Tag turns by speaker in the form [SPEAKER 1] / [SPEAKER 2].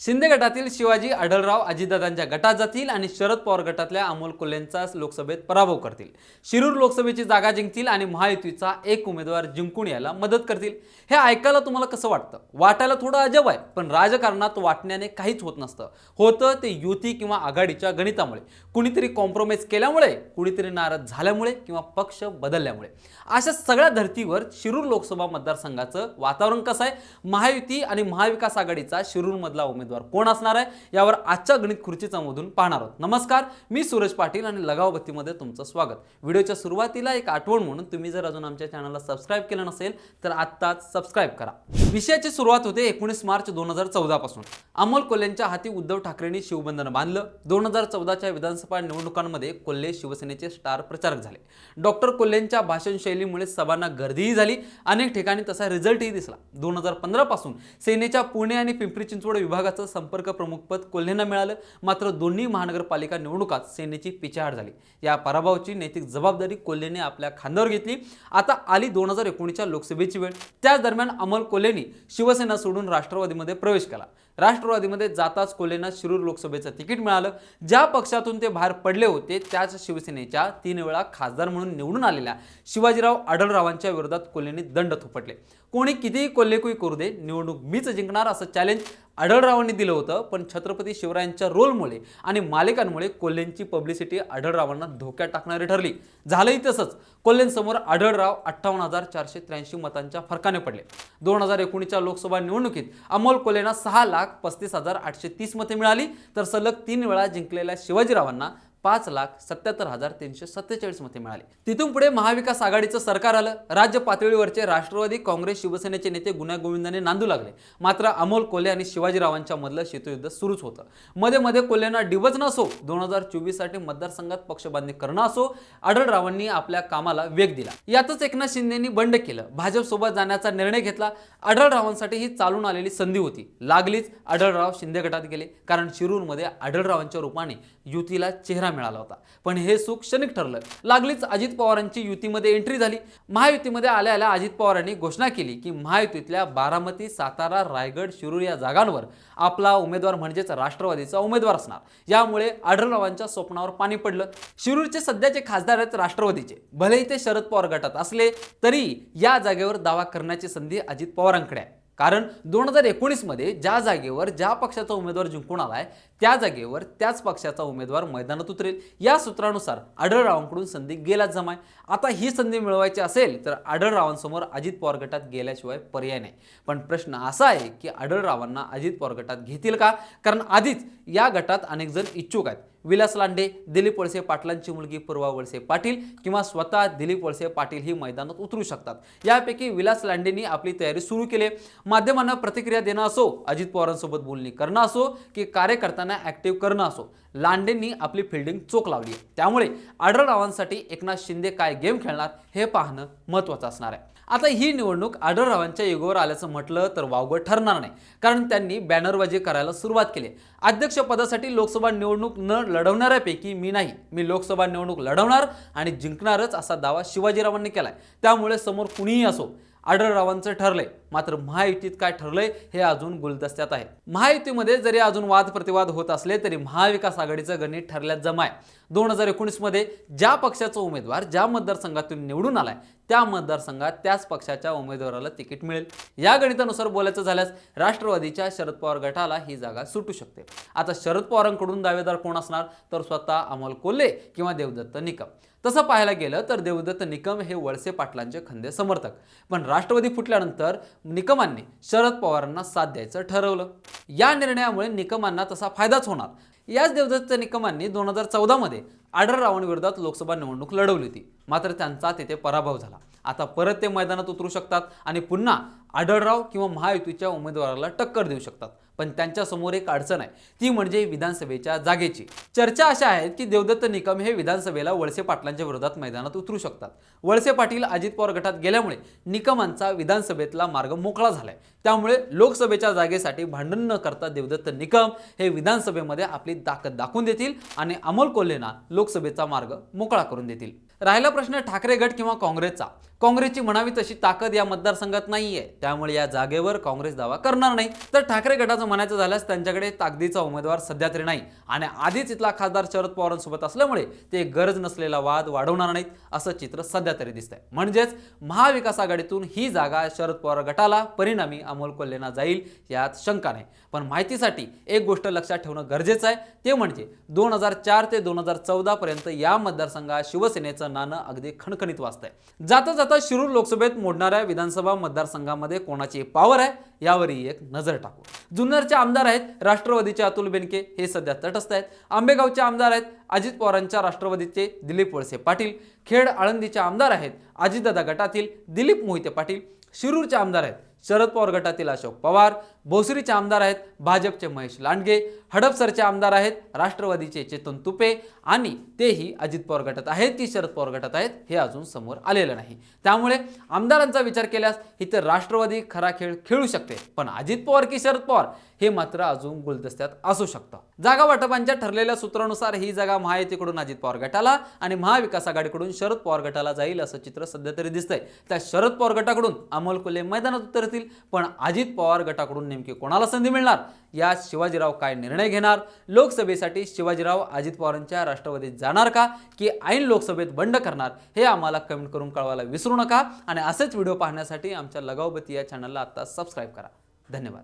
[SPEAKER 1] शिंदे गटातील शिवाजी आढळराव अजितदादांच्या गटात जातील आणि शरद पवार गटातल्या अमोल कोल्हेंचा लोकसभेत पराभव करतील. शिरूर लोकसभेची जागा जिंकतील आणि महायुतीचा एक उमेदवार जिंकून यायला मदत करतील. हे ऐकायला तुम्हाला कसं वाटतं? वाटायला थोडं अजब आहे पण राजकारणात वाटण्याने काहीच होत नसतं. होतं ते युती किंवा आघाडीच्या गणितामुळे. कुणीतरी कॉम्प्रोमाइज केल्यामुळे कुणीतरी नाराज झाल्यामुळे किंवा पक्ष बदलल्यामुळे. अशा सगळ्या धर्तीवर शिरूर लोकसभा मतदारसंघाचं वातावरण कसं आहे? महायुती आणि महाविकास आघाडीचा शिरूरमधला उमेदवार कोण असणार आहे यावर आजच्या गणित खुर्चीचा मधून पाहणार आहोत. नमस्कार मी सूरज पाटील आणि लगाव बत्तीमध्ये तुमचं स्वागत. व्हिडिओच्या सुरुवातीला एक आठवण म्हणून तुम्ही जर अजून आमच्या चॅनलला सबस्क्राईब केलं नसेल तर आत्ताच सबस्क्राईब करा. विषयाची सुरुवात होते एकोणीस मार्च दोन हजार चौदा पासून. अमोल कोल्हेंच्या हाती उद्धव ठाकरेंनी शिवबंधन बांधलं. दोन हजार चौदाच्या विधानसभा निवडणुकांमध्ये कोल्हे शिवसेनेचे स्टार प्रचारक झाले. डॉक्टर कोल्हेंच्या भाषणशैलीमुळे सभांना गर्दीही झाली. अनेक ठिकाणी तसा रिझल्टही दिसला. दोन हजार पंधरा पासून सेनेच्या पुणे आणि पिंपरी चिंचवड विभागात संपर्क प्रमुखपद कोल्हेंना मिळालं. मात्र दोन्ही महानगरपालिका निवडणुकात सेनेची पिछाहाट झाली. या पराभवाची नैतिक जबाबदारी कोल्हेने आपल्या खांद्यावर घेतली. आता आली दोन हजार एकोणीसच्या लोकसभेची वेळ. त्याच दरम्यान अमोल कोल्हेंनी शिवसेना सोडून राष्ट्रवादीमध्ये प्रवेश केला. राष्ट्रवादीमध्ये जाताच कोल्हेंना शिरूर लोकसभेचं तिकीट मिळालं. ज्या पक्षातून ते बाहेर पडले होते त्याच शिवसेनेच्या तीन वेळा खासदार म्हणून निवडून आलेल्या शिवाजीराव आढळरावांच्या विरोधात कोल्हेंनी दंड थोपटले. कोणी कितीही कोल्हेकुई करू दे निवडणूक मीच जिंकणार असं चॅलेंज आढळरावांनी दिलं होतं. पण छत्रपती शिवरायांच्या रोलमुळे आणि मालिकांमुळे कोल्हेंची पब्लिसिटी आढळरावांना धोक्यात टाकणारी ठरली. झालंही तसंच. कोल्हेंसमोर आढळराव अठ्ठावन्न हजार चारशे त्र्याऐंशी मतांच्या फरकाने पडले. दोन हजार एकोणीसच्या लोकसभा निवडणुकीत अमोल कोल्हेंना सहा लाख पस्तीस हजार आठशे तीस मते मिळाली. तर सलग तीन वेळा जिंकलेल्या शिवाजीरावांना पाच लाख सत्याहत्तर हजार तीनशे सत्तेचाळीस मते मिळाले. तिथून पुढे महाविकास आघाडीचं सरकार आलं. राज्य पातळीवरचे राष्ट्रवादी काँग्रेस शिवसेनेचे नेते गुण्यागोविंदाने नांदू लागले. मात्र अमोल कोल्हे आणि शिवाजीरावांच्या मधलं शीतयुद्ध सुरूच होतं. मध्ये मध्ये कोल्हेंना डिवचणं असो दोन हजार चोवीससाठी मतदारसंघात पक्षबांधणी करणं असो आढळरावांनी आपल्या कामाला वेग दिला. यातच एकनाथ शिंदेनी बंड केलं. भाजपसोबत जाण्याचा निर्णय घेतला. आढळरावांसाठी ही चालून आलेली संधी होती. लागलीच आढळराव शिंदे गटात गेले. कारण शिरूरमध्ये आढळरावांच्या रूपाने युतीला चेहरा मिळाला होता. पण हे सुख क्षणिक ठरलं. लागलीच अजित पवारांची युतीमध्ये एंट्री झाली. महायुतीमध्ये आल्या आल्या अजित पवारांनी घोषणा केली की महायुतीतल्या बारामती सातारा रायगड शिरूर या जागांवर आपला उमेदवार म्हणजेच राष्ट्रवादीचा उमेदवार असणार. यामुळे आढळरावांच्या स्वप्नावर पाणी पडलं. शिरूरचे सध्याचे खासदार आहेत राष्ट्रवादीचे. भलेही ते शरद पवार गटात असले तरी या जागेवर दावा करण्याची संधी अजित पवारांकडे आहे. कारण दोन हजार एकोणीसमध्ये ज्या जागेवर ज्या पक्षाचा उमेदवार जिंकून आलाय त्या जागेवर त्याच पक्षाचा उमेदवार मैदानात उतरेल. या सूत्रानुसार आढळरावांकडून संधी गेलाच जमाय आता ही संधी मिळवायची असेल तर आढळरावांसमोर अजित पवार गटात गेल्याशिवाय पर्याय नाही. पण प्रश्न असा आहे की आढळरावांना अजित पवार गटात घेतील का? कारण आधीच या गटात अनेक जण इच्छुक आहेत. विलास लांडे दिलीप वळसे पाटलांची मुलगी पूर्वा वळसे पाटील किंवा स्वतः दिलीप वळसे पाटील ही मैदानात उतरू शकतात. यापैकी विलास लांडेंनी आपली तयारी सुरू केली माध्यमांना प्रतिक्रिया देणं असो अजित पवारांसोबत बोलणी करणं असो की कार्यकर्त्यांना ऍक्टिव्ह करणं असो. लांडेंनी आपली फिल्डिंग चोख लावली आहे. त्यामुळे आढळरावांसाठी एकनाथ शिंदे काय गेम खेळणार हे पाहणं महत्त्वाचं असणार आहे. आता ही निवडणूक आढळरावांच्या युगावर आल्याचं म्हटलं तर वावगं ठरणार नाही. कारण त्यांनी बॅनरबाजी करायला सुरुवात केली. अध्यक्षपदासाठी लोकसभा निवडणूक न लढवणाऱ्यापैकी मी नाही. मी लोकसभा निवडणूक लढवणार आणि जिंकणारच असा दावा शिवाजीरावांनी केलाय. त्यामुळे समोर कुणीही असो आढळरावांचं ठरलंय. मात्र महायुतीत काय ठरलंय हे अजून गुलदस्त्यात आहे. महायुतीमध्ये जरी अजून वाद प्रतिवाद होत असले तरी महाविकास आघाडीचं गणित ठरल्यात जमाय. दोन हजार एकोणीसमध्ये ज्या पक्षाचा उमेदवार ज्या मतदारसंघातून निवडून आलाय त्या मतदारसंघात त्याच पक्षाच्या उमेदवाराला तिकीट मिळेल. या गणितानुसार बोलायचं झाल्यास राष्ट्रवादीच्या शरद पवार गटाला ही जागा सुटू शकते. आता शरद पवारांकडून दावेदार कोण असणार? तर स्वतः अमोल कोल्हे किंवा देवदत्त निकम. तसं पाहायला गेलं तर देवदत्त निकम हे वळसे पाटलांचे खंदे समर्थक. पण राष्ट्रवादी फुटल्यानंतर निकमांनी शरद पवारांना साथ द्यायचं ठरवलं. या निर्णयामुळे निकमांना तसा फायदाच होणार. याच देवदत्त निकमांनी दोन हजार चौदामध्ये आढळरावांविरोधात लोकसभा निवडणूक लढवली होती. मात्र त्यांचा तेथे पराभव झाला. आता परत ते मैदानात उतरू शकतात आणि पुन्हा आढळराव किंवा महायुतीच्या उमेदवाराला टक्कर देऊ शकतात. पण त्यांच्यासमोर एक अडचण आहे. ती म्हणजे विधानसभेच्या जागेची. चर्चा अशा आहेत की देवदत्त निकम हे विधानसभेला वळसे पाटलांच्या विरोधात मैदानात उतरू शकतात. वळसे पाटील अजित पवार गटात गेल्यामुळे निकमांचा विधानसभेतला मार्ग मोकळा झालाय. त्यामुळे लोकसभेच्या जागेसाठी भांडण न करता देवदत्त निकम हे विधानसभेमध्ये आपली ताकद दाखवून देतील आणि अमोल कोल्हेंना लोकसभेचा मार्ग मोकळा करून देतील. राहिला प्रश्न ठाकरे गट किंवा काँग्रेसचा. काँग्रेसची म्हणावी तशी ताकद या मतदारसंघात नाहीये. त्यामुळे या जागेवर काँग्रेस दावा करणार नाही. तर ठाकरे गटाचं म्हणायचं झाल्यास त्यांच्याकडे ताकदीचा उमेदवार सध्या तरी नाही. आणि आधीच इथला खासदार शरद पवारांसोबत असल्यामुळे ते गरज नसलेला वाद वाढवणार नाहीत असं चित्र सध्या तरी दिसतंय. म्हणजेच महाविकास आघाडीतून ही जागा शरद पवार गटाला परिणामी अमोल कोल्हेना जाईल यात शंका नाही. पण माहितीसाठी एक गोष्ट लक्षात ठेवणं गरजेचं आहे. ते म्हणजे दोन हजार चार ते दोन हजार चौदा पर्यंत या मतदारसंघात शिवसेनेचं नाणं अगदी खणखणीत वाचतंय जाता जाता आता शिरूर लोकसभेत मोडणाऱ्या विधानसभा मतदारसंघामध्ये कोणाची पावर आहे यावरही एक नजर टाकू. जुन्नरचे आमदार आहेत राष्ट्रवादीचे अतुल बेनके हे सध्या तटस्थ आहेत. आंबेगावचे आमदार आहेत अजित पवारांच्या राष्ट्रवादीचे दिलीप वळसे पाटील. खेड आळंदीचे आमदार आहेत अजितदादा गटातील दिलीप मोहिते पाटील. शिरूरचे आमदार आहेत शरद पवार गटातील अशोक पवार. भोसरीचे आमदार आहेत भाजपचे महेश लांडगे हडपसरचे आमदार आहेत राष्ट्रवादीचे चेतन तुपे आणि तेही अजित पवार गटात आहेत की शरद पवार गटात आहेत हे अजून समोर आलेलं नाही. त्यामुळे आमदारांचा विचार केल्यास इथं राष्ट्रवादी खरा खेळ खेळू शकते पण अजित पवार की शरद पवार हे मात्र अजून गुलदस्त्यात असू शकतं. जागा वाटपांच्या ठरलेल्या सूत्रानुसार ही जागा महायुतीकडून अजित पवार गटाला आणि महाविकास आघाडीकडून शरद पवार गटाला जाईल असं चित्र सध्या तरी दिसतंय. त्या शरद पवार गटाकडून अमोल कोल्हे मैदानात उतरतील पण अजित पवार गटाकडून नेमकी कोणाला संधी मिळणार? या शिवाजीराव काय निर्णय घेणार? लोकसभेसाठी शिवाजीराव अजित पवारांच्या राष्ट्रवादीत जाणार का? की ऐन लोकसभेत बंड करणार? हे आम्हाला कमेंट करून कळवायला विसरू नका. आणि असेच व्हिडिओ पाहण्यासाठी आमच्या लगावबती या चॅनलला आत्ता सबस्क्राईब करा. धन्यवाद.